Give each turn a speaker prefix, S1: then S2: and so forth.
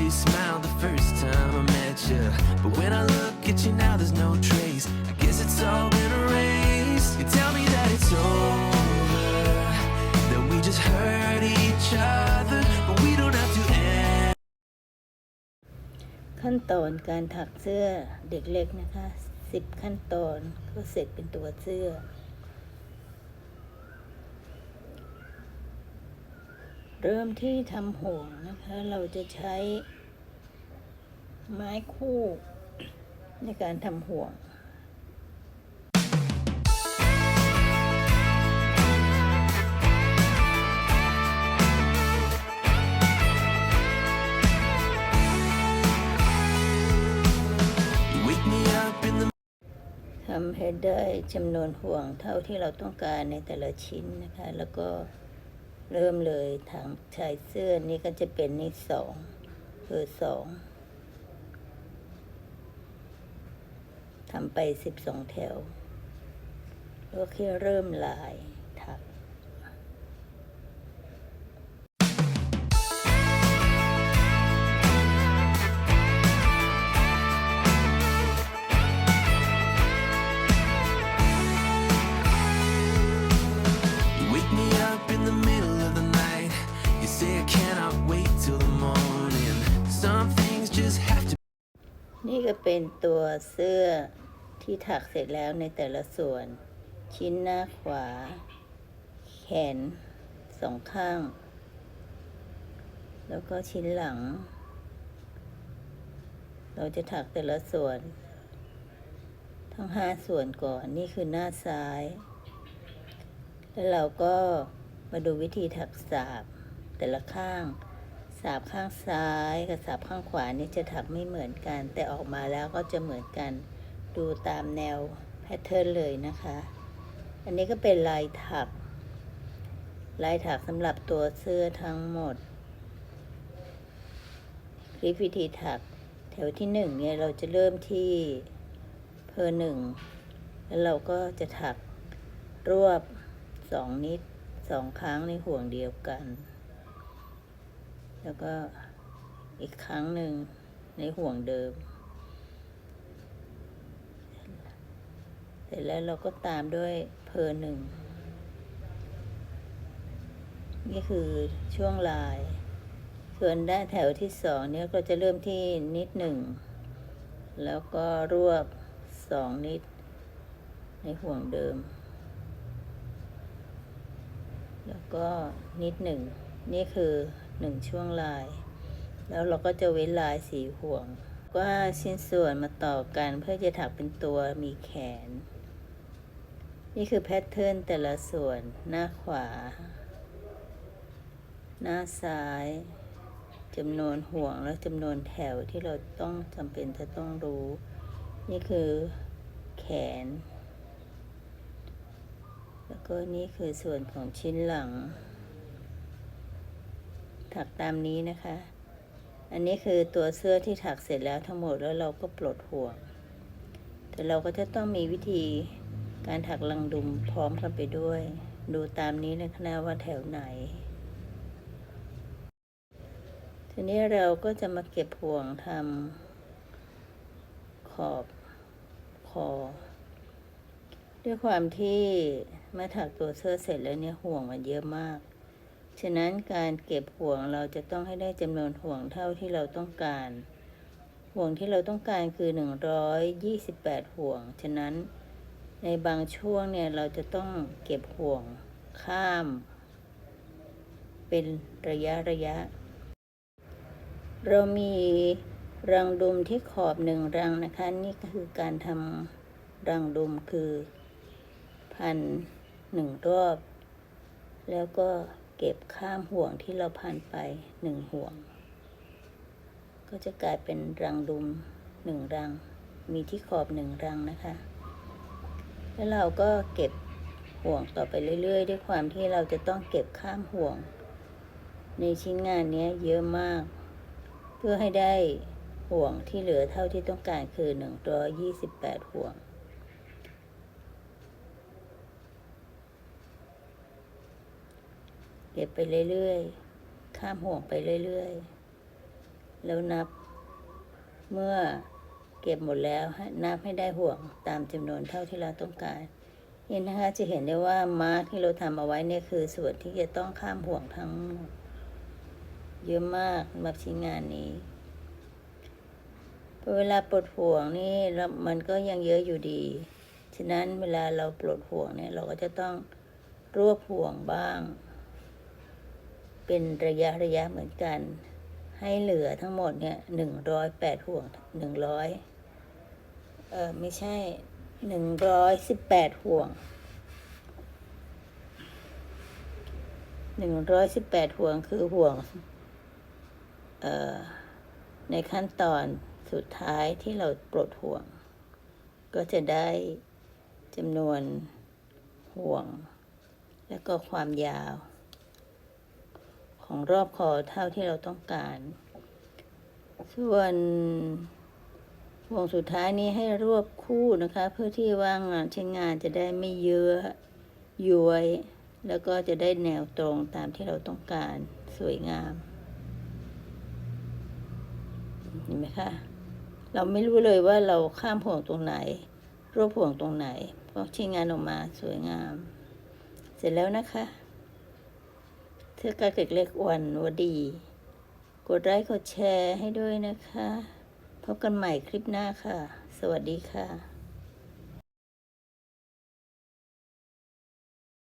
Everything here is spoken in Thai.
S1: you smiled the first time I met you. But when I look at you now, there's no trace. I guess it's all been erased. You tell me that it's over, that we just hurt each other, but we don't have to end.
S2: ขั้นตอนการถักเสื้อเด็กเล็กนะคะสิบขั้นตอนก็เสร็จเป็นตัวเสื้อ เริ่มที่ทำห่วงนะคะ เราจะใช้ไม้คู่ในการทำห่วงทำให้ได้จำนวนห่วงเท่าที่เราต้องการในแต่ละชิ้นนะคะ แล้วก็ เริ่มเลยทางชายเสื้อนี่ก็จะเป็นนี่สองคือสองทำไปสิบสองแถวแล้วแค่เริ่มลาย นี่ก็เป็นตัวเสื้อที่ถักเสร็จแล้วในแต่ละส่วน ชิ้นหน้าขวา แขนสองข้าง แล้วก็ชิ้นหลัง เราจะถักแต่ละส่วน ทั้งห้าส่วนก่อนนี่คือหน้าซ้าย แล้วเราก็มาดูวิธีถักสาบแต่ละข้าง สาบข้างซ้ายกับสาบข้างขวานี่จะถักไม่เหมือนกัน แต่ออกมาแล้วก็จะเหมือนกัน ดูตามแนวแพทเทิร์นเลยนะคะ อันนี้ก็เป็นลายถัก ลายถักสำหรับตัวเสื้อทั้งหมด คลิปวิธีถักแถวที่หนึ่งเนี่ยเราจะเริ่มที่เพอหนึ่งแล้วเราก็จะถักรวบสองนิดสองครั้งในห่วงเดียวกัน แล้วก็อีกครั้งหนึ่งในห่วงเดิม เสร็จแล้วเราก็ตามด้วยเพอหนึ่ง นี่คือช่วงลาย ส่วนด้านแถวที่สองเนี่ยก็จะเริ่มที่นิดหนึ่ง แล้วก็รวบสองนิดในห่วงเดิม แล้วก็นิดหนึ่ง นี่คือ หนึ่งช่วงลาย แล้วเราก็จะเว้นลายสีห่วงก็ชิ้นส่วนมาต่อกันเพื่อจะถักเป็นตัวมีแขน นี่คือแพทเทิร์นแต่ละส่วนหน้าขวา หน้าซ้ายจำนวนห่วงและจำนวนแถวที่เราต้องจำเป็นจะต้องรู้ นี่คือแขน แล้วก็นี่คือส่วนของชิ้นหลัง ถักตามนี้นะคะ อันนี้คือตัวเสื้อที่ถักเสร็จแล้วทั้งหมดแล้วเราก็ปลดห่วง แต่เราก็จะต้องมีวิธีการถักลังดุมพร้อมกันไปด้วย ดูตามนี้นะคะนะว่าแถวไหน ทีนี้เราก็จะมาเก็บห่วงทำขอบคอด้วยความที่มื่อถักตัวเสื้อเสร็จแล้วเนี่ยห่วงมันเยอะมาก ฉะนั้นการเก็บห่วงเราจะต้องให้ได้จำนวนห่วงเท่าที่เราต้องการ ห่วงที่เราต้องการคือ 128 ห่วง ฉะนั้นในบางช่วงเนี่ยเราจะต้องเก็บห่วงข้าม เป็นระยะระยะ เรามีรังดุมที่ขอบหนึ่งรังนะคะ นี่ก็คือการทำรังดุมคือพันหนึ่งรอบ แล้วก็ เก็บข้ามห่วงที่เราพันไปหนึ่งห่วง ก็จะกลายเป็นรังดุมหนึ่งรัง มีที่ขอบหนึ่งรังนะคะ แล้วเราก็เก็บห่วงต่อไปเรื่อย ๆ ด้วยความที่เราจะต้องเก็บข้ามห่วง ในชิ้นงานนี้เยอะมาก เพื่อให้ได้ห่วงที่เหลือเท่าที่ต้องการคือหนึ่งร้อยยี่สิบแปดห่วง เก็บไปเรื่อยๆ ข้ามห่วงไปเรื่อยๆ แล้วนับ เมื่อเก็บหมดแล้วให้นับให้ได้ห่วงตามจำนวนเท่าที่เราต้องการนี่นะคะจะเห็นได้ว่ามาร์กที่เราทำเอาไว้เนี่ยคือส่วนที่จะต้องข้ามห่วงทั้งเยอะมากสำหรับชิ้นงานนี้เวลาปลดห่วงนี่มันก็ยังเยอะอยู่ดี ฉะนั้นเวลาเราปลดห่วงเนี่ยเราก็จะต้องรวบห่วงบ้าง เป็นระยะระยะเหมือนกัน ให้เหลือทั้งหมดเนี่ยหนึ่งร้อยแปดห่วงหนึ่งร้อยเออไม่ใช่หนึ่งร้อยสิบแปดห่วงหนึ่งร้อยสิบแปดห่วงคือห่วง เอ่อ ในขั้นตอนสุดท้ายที่เราปลดห่วง ก็จะได้จำนวนห่วง แล้วก็ความยาว ของรอบคอเท่าที่เราต้องการ ส่วนวงสุดท้ายนี้ให้รวบคู่นะคะ เพื่อที่ว่างานใช้งานจะได้ไม่เยอะย้วย แล้วก็จะได้แนวตรงตามที่เราต้องการสวยงามเห็นไหมคะเราไม่รู้เลยว่าเราข้ามห่วงตรงไหน รวบห่วงตรงไหนเพราะชิ้นงานออกมาสวยงาม เสร็จแล้วนะคะ เธอกาเก็กเล็กอ้วันวดี กดไลค์กดแชร์ให้ด้วยนะคะ พบกันใหม่คลิปหน้าค่ะ สวัสดีค่ะ